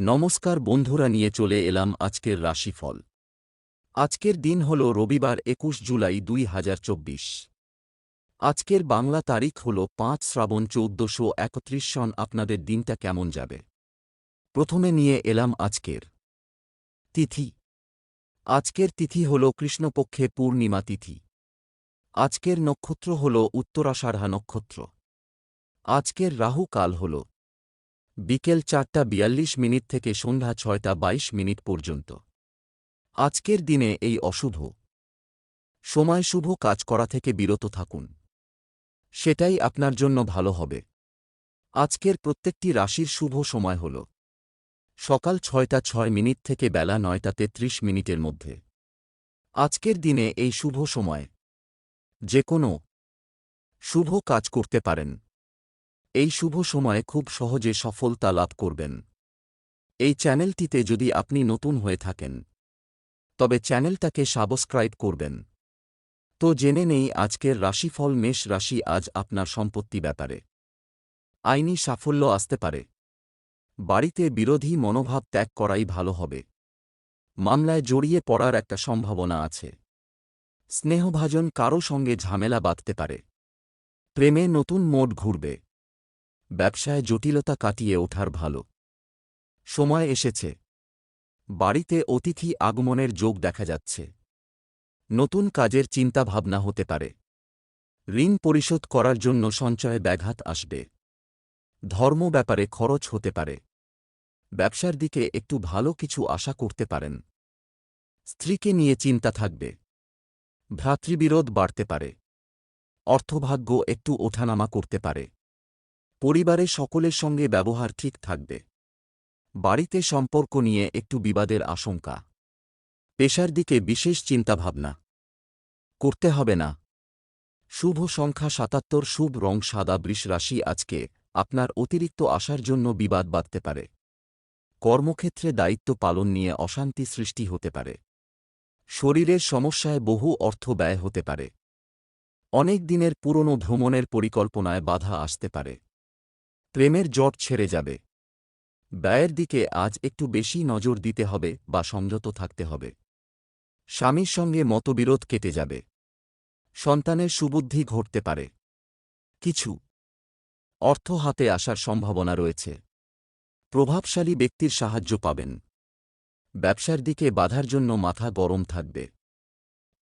নমস্কার বন্ধুরা, নিয়ে চলে এলাম আজকের রাশিফল। আজকের দিন হল রবিবার, একুশ জুলাই দুই হাজার চব্বিশ। আজকের বাংলা তারিখ হল পাঁচ শ্রাবণ চৌদ্দশো একত্রিশ সন। আপনাদের দিনটা কেমন যাবে? প্রথমে নিয়ে এলাম আজকের তিথি। আজকের তিথি হল কৃষ্ণপক্ষে পূর্ণিমা তিথি। আজকের নক্ষত্র হল উত্তরাষাঢ়া নক্ষত্র। আজকের রাহু কাল হল বিকেল চারটা বিয়াল্লিশ মিনিট থেকে সন্ধ্যা ছয়টা বাইশ মিনিট পর্যন্ত। আজকের দিনে এই অশুভ। সময় শুভ কাজ করা থেকে বিরত থাকুন। সেটাই আপনার জন্য ভালো হবে। আজকের প্রত্যেকটি রাশির শুভ সময় হল। সকাল ছয়টা ছয় মিনিট থেকে বেলা নয়টা তেত্রিশ মিনিটের মধ্যে। আজকের দিনে এই শুভ সময়। যে কোনো। শুভ কাজ করতে পারেন। এই শুভ সময়ে খুব সহজে সফলতা লাভ করবেন। এই চ্যানেলটিতে যদি আপনি নতুন হয়ে থাকেন, তবে চ্যানেলটাকে সাবস্ক্রাইব করবেন। তো জেনে নেই আজকের রাশিফল মেষ রাশি আজ আপনার সম্পত্তি ব্যাপারে। আইনি সাফল্য আসতে পারে। বাড়িতে বিরোধী মনোভাব ত্যাগ করাই ভালো হবে। মামলায় জড়িয়ে পড়ার একটা সম্ভাবনা আছে। স্নেহভাজন কারও সঙ্গে ঝামেলা বাঁধতে পারে। প্রেমে নতুন মোড ঘুরবে। ব্যবসায় জটিলতা কাটিয়ে ওঠার ভালো। সময় এসেছে। বাড়িতে অতিথি আগমনের যোগ দেখা যাচ্ছে। নতুন কাজের চিন্তাভাবনা হতে পারে। ঋণ পরিশোধ করার জন্য সঞ্চয়ে ব্যাঘাত আসবে। ধর্ম ব্যাপারে খরচ হতে পারে। ব্যবসার দিকে একটু ভালো কিছু আশা করতে পারেন। স্ত্রীকে নিয়ে চিন্তা থাকবে। ভ্রাতৃবিরোধ বাড়তে পারে। অর্থভাগ্য একটু ওঠানামা করতে পারে। পরিবারে সকলের সঙ্গে ব্যবহার ঠিক থাকবে। বাড়িতে সম্পর্ক নিয়ে একটু বিবাদের আশঙ্কা। পেশার দিকে বিশেষ চিন্তাভাবনা। করতে হবে না। শুভ সংখ্যা সাতাত্তর, শুভ রং সাদা, বৃষ রাশি আজকে আপনার অতিরিক্ত আশার জন্য বিবাদ বাঁধতে পারে। কর্মক্ষেত্রে দায়িত্ব পালন নিয়ে অশান্তি সৃষ্টি হতে পারে। শরীরের সমস্যায় বহু অর্থ ব্যয় হতে পারে। অনেক দিনের পুরনো ভ্রমণের পরিকল্পনায় বাধা আসতে পারে। প্রেমের জট ছেড়ে যাবে। ব্যয়ের দিকে আজ একটু বেশি নজর দিতে হবে বা সংযত থাকতে হবে। স্বামীর সঙ্গে মতবিরোধ কেটে যাবে। সন্তানের সুবুদ্ধি ঘটতে পারে। কিছু অর্থ হাতে আসার সম্ভাবনা রয়েছে। প্রভাবশালী ব্যক্তির সাহায্য পাবেন। ব্যবসার দিকে বাধার জন্য মাথা গরম থাকবে।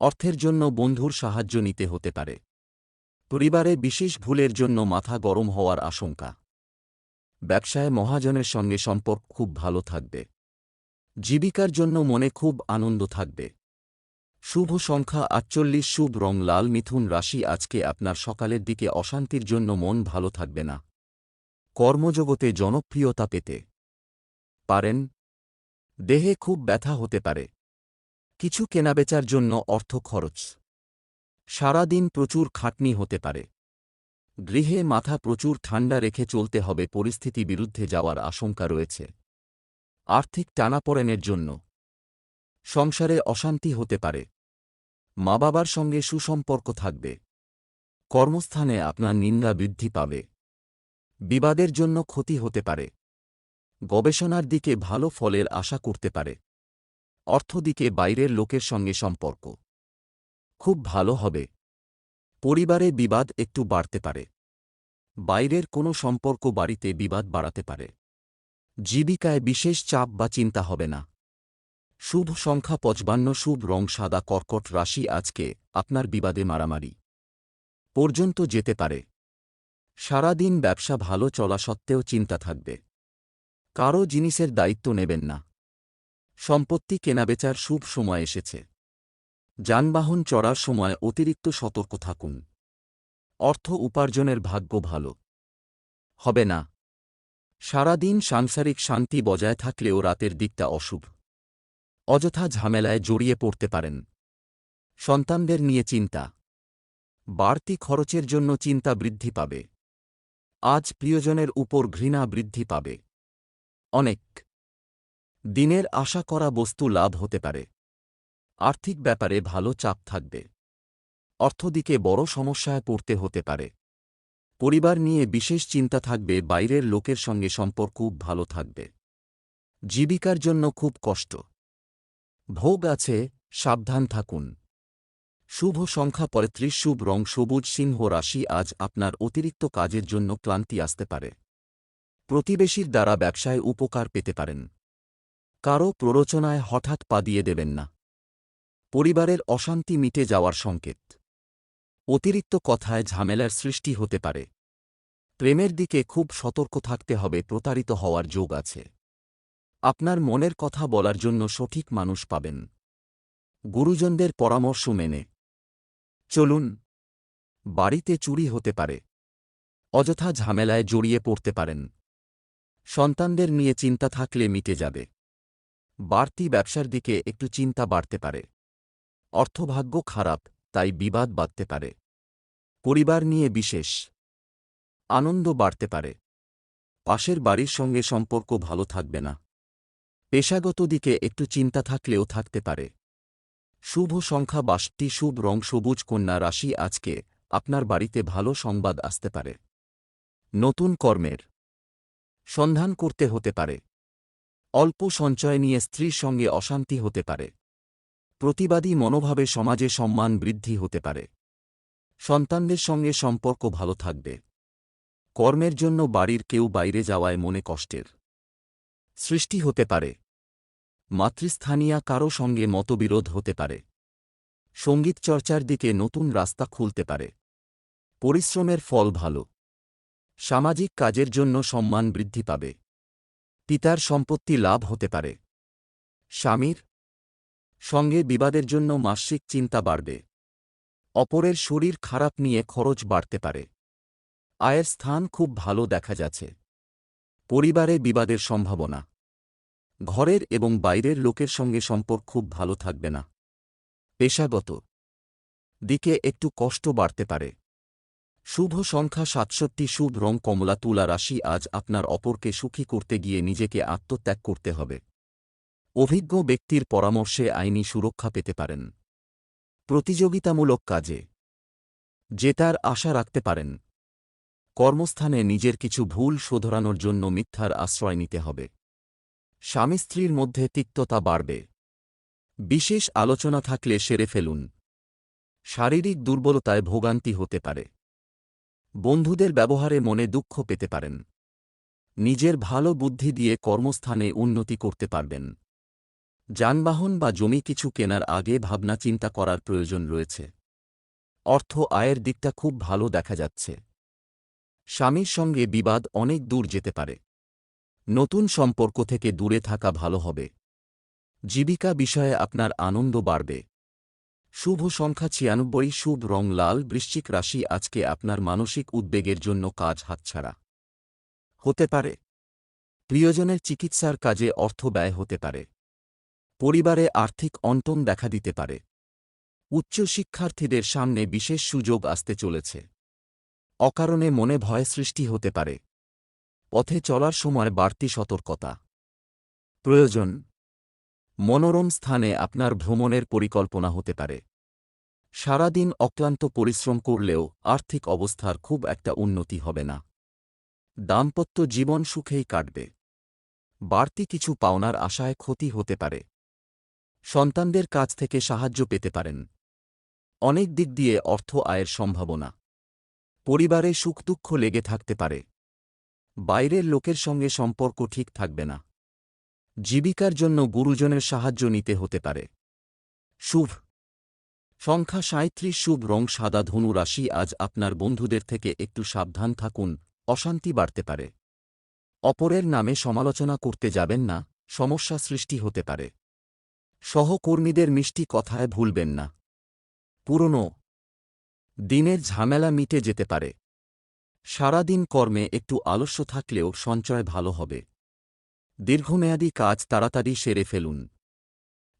অর্থের জন্য বন্ধুর সাহায্য নিতে হতে পারে। পরিবারে বিশেষ ভুলের জন্য মাথা গরম হওয়ার আশঙ্কা। ব্যবসায় মহাজনের সঙ্গে সম্পর্ক খুব ভালো থাকবে। জীবিকার জন্য মনে খুব আনন্দ থাকবে। শুভ সংখ্যা আটচল্লিশ, শুভ রং লাল, মিথুন রাশি আজকে আপনার সকালের দিকে অশান্তির জন্য মন ভালো থাকবে না। কর্মজগতে জনপ্রিয়তা পেতে পারেন। দেহে খুব ব্যথা হতে পারে। কিছু কেনাবেচার জন্য অর্থ খরচ। সারাদিন প্রচুর খাটনি হতে পারে। গৃহে মাথা প্রচুর ঠান্ডা রেখে চলতে হবে, পরিস্থিতি বিরুদ্ধে যাওয়ার আশঙ্কা রয়েছে। আর্থিক টানাপড়েনের জন্য। সংসারে অশান্তি হতে পারে। মা বাবার সঙ্গে সুসম্পর্ক থাকবে। কর্মস্থানে আপনার নিন্দা বৃদ্ধি পাবে। বিবাদের জন্য ক্ষতি হতে পারে। গবেষণার দিকে ভালো ফলের আশা করতে পারে। অর্থদিকে বাইরের লোকের সঙ্গে সম্পর্ক। খুব ভালো হবে। পরিবারে বিবাদ একটু বাড়তে পারে। বাইরের কোনো সম্পর্ক বাড়িতে বিবাদ বাড়াতে পারে। জীবিকায় বিশেষ চাপ বা চিন্তা হবে না। শুভ সংখ্যা পঁচবান্ন শুভ রং সাদা, কর্কট রাশি আজকে আপনার বিবাদে মারামারি। পর্যন্ত যেতে পারে। সারাদিন ব্যবসা ভালো চলা সত্ত্বেও চিন্তা থাকবে। কারও জিনিসের দায়িত্ব নেবেন না। সম্পত্তি কেনাবেচার শুভ সময় এসেছে। যানবাহন চড়ার সময় অতিরিক্ত সতর্ক থাকুন। অর্থ উপার্জনের ভাগ্য ভালো। হবে না। সারাদিন সাংসারিক শান্তি বজায় থাকলেও রাতের দিকটা অশুভ। অযথা ঝামেলায় জড়িয়ে পড়তে পারেন। সন্তানদের নিয়ে চিন্তা। বাড়তি খরচের জন্য চিন্তা বৃদ্ধি পাবে। আজ প্রিয়জনের উপর ঘৃণা বৃদ্ধি পাবে। অনেক। দিনের আশা করা বস্তু লাভ হতে পারে। আর্থিক ব্যাপারে ভালো চাপ থাকবে। অর্থদিকে বড় সমস্যায় পড়তে হতে পারে। পরিবার নিয়ে বিশেষ চিন্তা থাকবে, বাইরের লোকের সঙ্গে সম্পর্ক ভালো থাকবে। জীবিকার জন্য খুব কষ্ট। ভোগ আছে, সাবধান থাকুন। শুভ সংখ্যা পঁয়ত্রিশ শুভ রং, সবুজ, সিংহ রাশি আজ আপনার অতিরিক্ত কাজের জন্য ক্লান্তি আসতে পারে। প্রতিবেশীর দ্বারা ব্যবসায় উপকার পেতে পারেন। কারও প্ররোচনায় হঠাৎ পা দিয়ে দেবেন না। পরিবারের অশান্তি মিটে যাওয়ার সংকেত। অতিরিক্ত কথায় ঝামেলার সৃষ্টি হতে পারে। প্রেমের দিকে খুব সতর্ক থাকতে হবে প্রতারিত হওয়ার যোগ আছে। আপনার মনের কথা বলার জন্য সঠিক মানুষ পাবেন। গুরুজনদের পরামর্শ মেনে। চলুন, বাড়িতে চুরি হতে পারে। অযথা ঝামেলায় জড়িয়ে পড়তে পারেন। সন্তানদের নিয়ে চিন্তা থাকলে মিটে যাবে। বাড়তি ব্যবসার দিকে একটু চিন্তা বাড়তে পারে। অর্থভাগ্য খারাপ, তাই বিবাদ বাড়তে পারে। পরিবার নিয়ে বিশেষ আনন্দ বাড়তে পারে। পাশের বাড়ির সঙ্গে সম্পর্ক ভালো থাকবে না। পেশাগত দিকে একটু চিন্তা থাকলেও থাকতে পারে। শুভ সংখ্যা বাষট্টি, শুভ রং, সবুজ কন্যা রাশি আজকে আপনার বাড়িতে ভালো সংবাদ আসতে পারে। নতুন কর্মের সন্ধান করতে হতে পারে। অল্প সঞ্চয় নিয়ে স্ত্রীর সঙ্গে অশান্তি হতে পারে। প্রতিবাদী মনোভাবে সমাজে সম্মান বৃদ্ধি হতে পারে। সন্তানদের সঙ্গে সম্পর্ক ভালো থাকবে। কর্মের জন্য বাড়ির কেউ বাইরে যাওয়ায় মনে কষ্টের সৃষ্টি হতে পারে। মাতৃস্থানীয় কারও সঙ্গে মতবিরোধ হতে পারে। সংগীত চর্চার দিকে নতুন রাস্তা খুলতে পারে। পরিশ্রমের ফল ভালো। সামাজিক কাজের জন্য সম্মান বৃদ্ধি পাবে। পিতার সম্পত্তি লাভ হতে পারে। স্বামীর সঙ্গে বিবাদের জন্য মাসিক চিন্তা বাড়বে। অপরের শরীর খারাপ নিয়ে খরচ বাড়তে পারে। আয়ের স্থান খুব ভালো দেখা যাচ্ছে। পরিবারে বিবাদের সম্ভাবনা। ঘরের এবং বাইরের লোকের সঙ্গে সম্পর্ক খুব ভালো থাকবে না। পেশাগত দিকে একটু কষ্ট বাড়তে পারে। শুভ সংখ্যা সাতষট্টি, শুভ রং কমলা, তুলা রাশি আজ আপনার অপরকে সুখী করতে গিয়ে নিজেকে আত্মত্যাগ করতে হবে। অভিজ্ঞ ব্যক্তির পরামর্শে আইনি সুরক্ষা পেতে পারেন। প্রতিযোগিতামূলক কাজে। জেতার আশা রাখতে পারেন। কর্মস্থানে নিজের কিছু ভুল শোধরানোর জন্য মিথ্যার আশ্রয় নিতে হবে। স্বামী স্ত্রীর মধ্যে তিক্ততা বাড়বে। বিশেষ আলোচনা থাকলে সেরে ফেলুন। শারীরিক দুর্বলতায় ভোগান্তি হতে পারে। বন্ধুদের ব্যবহারে মনে দুঃখ পেতে পারেন। নিজের ভালো বুদ্ধি দিয়ে কর্মস্থানে উন্নতি করতে পারবেন। যানবাহন বা জমি কিছু কেনার আগে ভাবনা চিন্তা করার প্রয়োজন রয়েছে। অর্থ আয়ের দিকটা খুব ভালো দেখা যাচ্ছে। স্বামীর সঙ্গে বিবাদ অনেক দূর যেতে পারে। নতুন সম্পর্ক থেকে দূরে থাকা ভালো হবে। জীবিকা বিষয়ে আপনার আনন্দ বাড়বে। শুভ সংখ্যা ছিয়ানব্বই, শুভ রং লাল, বৃশ্চিক রাশি আজকে আপনার মানসিক উদ্বেগের জন্য কাজ হাতছাড়া। হতে পারে। প্রিয়জনের চিকিৎসার কাজে অর্থ ব্যয় হতে পারে। পরিবারে আর্থিক অন্টন দেখা দিতে পারে। উচ্চশিক্ষার্থীদের সামনে বিশেষ সুযোগ আসতে চলেছে। অকারণে মনে ভয় সৃষ্টি হতে পারে। পথে চলার সময় বাড়তি সতর্কতা। প্রয়োজন। মনোরম স্থানে আপনার ভ্রমণের পরিকল্পনা হতে পারে। সারাদিন অক্লান্ত পরিশ্রম করলেও আর্থিক অবস্থার খুব একটা উন্নতি হবে না। দাম্পত্য জীবন সুখেই কাটবে। বাড়তি কিছু পাওনার আশায় ক্ষতি হতে পারে। সন্তানদের কাছ থেকে সাহায্য পেতে পারেন। অনেক দিক দিয়ে অর্থ আয়ের সম্ভাবনা। পরিবারে সুখ দুঃখ লেগে থাকতে পারে। বাইরের লোকের সঙ্গে সম্পর্ক ঠিক থাকবে না। জীবিকার জন্য গুরুজনের সাহায্য নিতে হতে পারে। শুভ। সংখ্যা সাঁত্রিশ শুভ রং সাদা ধনু রাশি আজ আপনার বন্ধুদের থেকে একটু সাবধান থাকুন, অশান্তি বাড়তে পারে। অপরের নামে সমালোচনা করতে যাবেন না, সমস্যা সৃষ্টি হতে পারে। সহকর্মীদের মিষ্টি কথায় ভুলবেন না। পুরনো। দিনের ঝামেলা মিটে যেতে পারে। সারাদিন কর্মে একটু আলস্য থাকলেও সঞ্চয় ভালো হবে। দীর্ঘমেয়াদী কাজ তাড়াতাড়ি সেরে ফেলুন।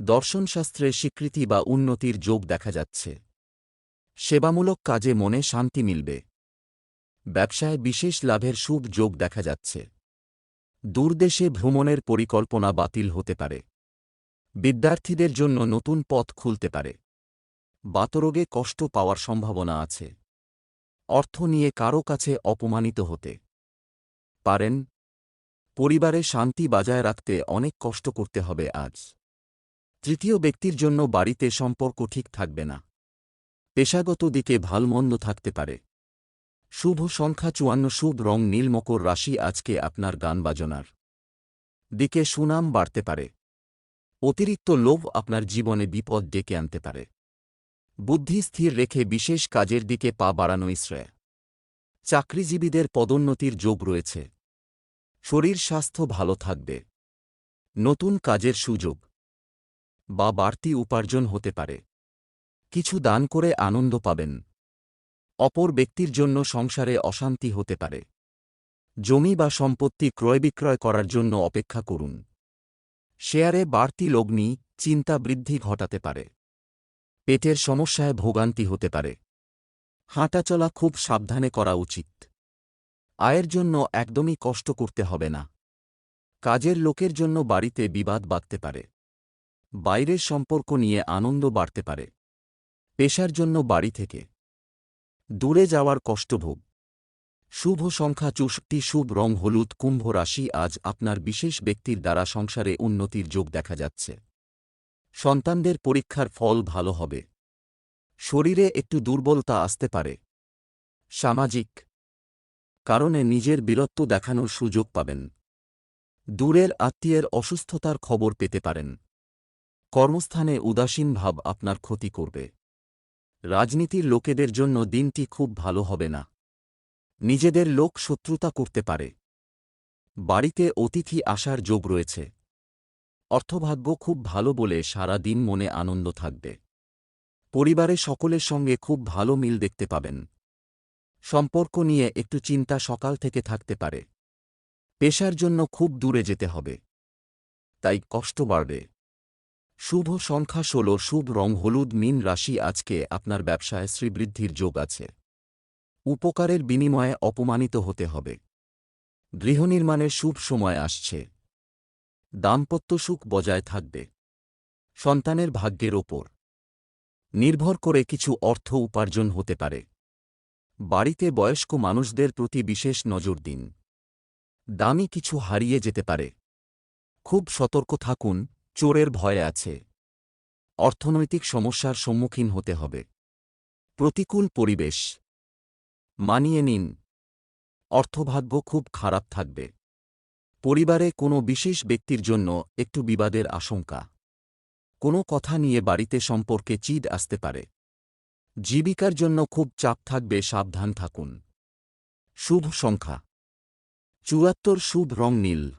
দর্শনশাস্ত্রে স্বীকৃতি বা উন্নতির যোগ দেখা যাচ্ছে। সেবামূলক কাজে মনে শান্তি মিলবে। ব্যবসায় বিশেষ লাভের শুভ যোগ দেখা যাচ্ছে। দূরদেশে ভ্রমণের পরিকল্পনা বাতিল হতে পারে। বিদ্যার্থীদের জন্য নতুন পথ খুলতে পারে। বাতরোগে কষ্ট পাওয়ার সম্ভাবনা আছে। অর্থ নিয়ে কারও কাছে অপমানিত হতে পারেন। পরিবারে শান্তি বজায় রাখতে অনেক কষ্ট করতে হবে আজ। তৃতীয় ব্যক্তির জন্য বাড়িতে সম্পর্ক ঠিক থাকবে না। পেশাগত দিকে ভালমন্দ থাকতে পারে। শুভ সংখ্যা চুয়ান্ন, শুভ রং, নীলমকর রাশি আজকে আপনার গান বাজনার দিকে সুনাম বাড়তে পারে। অতিরিক্ত লোভ আপনার জীবনে বিপদ ডেকে আনতে পারে। বুদ্ধি স্থির রেখে বিশেষ কাজের দিকে পা বাড়ানো শ্রেয় চাকরিজীবীদের পদোন্নতির যোগ রয়েছে। শরীর স্বাস্থ্য ভালো থাকবে। নতুন কাজের সুযোগ বা বাড়তি উপার্জন হতে পারে। কিছু দান করে আনন্দ পাবেন। অপর ব্যক্তির জন্য সংসারে অশান্তি হতে পারে। জমি বা সম্পত্তি ক্রয় বিক্রয় করার জন্য অপেক্ষা করুন। শেয়ারে বাড়তি লগ্নি, চিন্তা বৃদ্ধি ঘটাতে পারে। পেটের সমস্যায় ভোগান্তি হতে পারে। হাঁটাচলা খুব সাবধানে করা উচিত। আয়ের জন্য একদমই কষ্ট করতে হবে না। কাজের লোকের জন্য বাড়িতে বিবাদ বাঁধতে পারে। বাইরের সম্পর্ক নিয়ে আনন্দ বাড়তে পারে। পেশার জন্য বাড়ি থেকে। দূরে যাওয়ার কষ্টভোগ। শুভ সংখ্যা চৌষট্টি, শুভ রং হলুদ, কুম্ভ রাশি আজ আপনার বিশেষ ব্যক্তির দ্বারা সংসারে উন্নতির যোগ দেখা যাচ্ছে। সন্তানদের পরীক্ষার ফল ভালো হবে। শরীরে একটু দুর্বলতা আসতে পারে। সামাজিক কারণে নিজের বীরত্ব দেখানোর সুযোগ পাবেন। দূরের আত্মীয়ের অসুস্থতার খবর পেতে পারেন। কর্মস্থানে উদাসীন ভাব আপনার ক্ষতি করবে। রাজনীতির লোকেদের জন্য দিনটি খুব ভালো হবে না। নিজেদের লোক শত্রুতা করতে পারে। বাড়িতে অতিথি আসার যোগ রয়েছে। অর্থভাগ্য খুব ভালো বলে সারা দিন মনে আনন্দ থাকবে। পরিবারে সকলের সঙ্গে খুব ভালো মিল দেখতে পাবেন। সম্পর্ক নিয়ে একটু চিন্তা সকাল থেকে থাকতে পারে। পেশার জন্য খুব দূরে যেতে হবে। তাই কষ্ট বাড়বে। শুভ সংখ্যা ষোল, শুভ রং হলুদ, মিন রাশি আজকে আপনার ব্যবসায় শ্রীবৃদ্ধির যোগ আছে। উপকারের বিনিময়ে অপমানিত হতে হবে। গৃহনির্মাণের শুভ সময় আসছে। দাম্পত্য সুখ বজায় থাকবে। সন্তানের ভাগ্যের ওপর। নির্ভর করে কিছু অর্থ উপার্জন হতে পারে। বাড়িতে বয়স্ক মানুষদের প্রতি বিশেষ নজর দিন। দামি কিছু হারিয়ে যেতে পারে। খুব সতর্ক থাকুন, চোরের ভয় আছে। অর্থনৈতিক সমস্যার সম্মুখীন হতে হবে। প্রতিকূল পরিবেশ। মানিয়ে নিন। অর্থভাগ্য খুব খারাপ থাকবে। পরিবারে কোনো বিশেষ ব্যক্তির জন্য একটু বিবাদের আশঙ্কা। কোনো কথা নিয়ে বাড়িতে সম্পর্কে চিদ আসতে পারে। জীবিকার জন্য খুব চাপ থাকবে, সাবধান থাকুন। শুভ সংখ্যা। চুয়াত্তর শুভ রং নীল।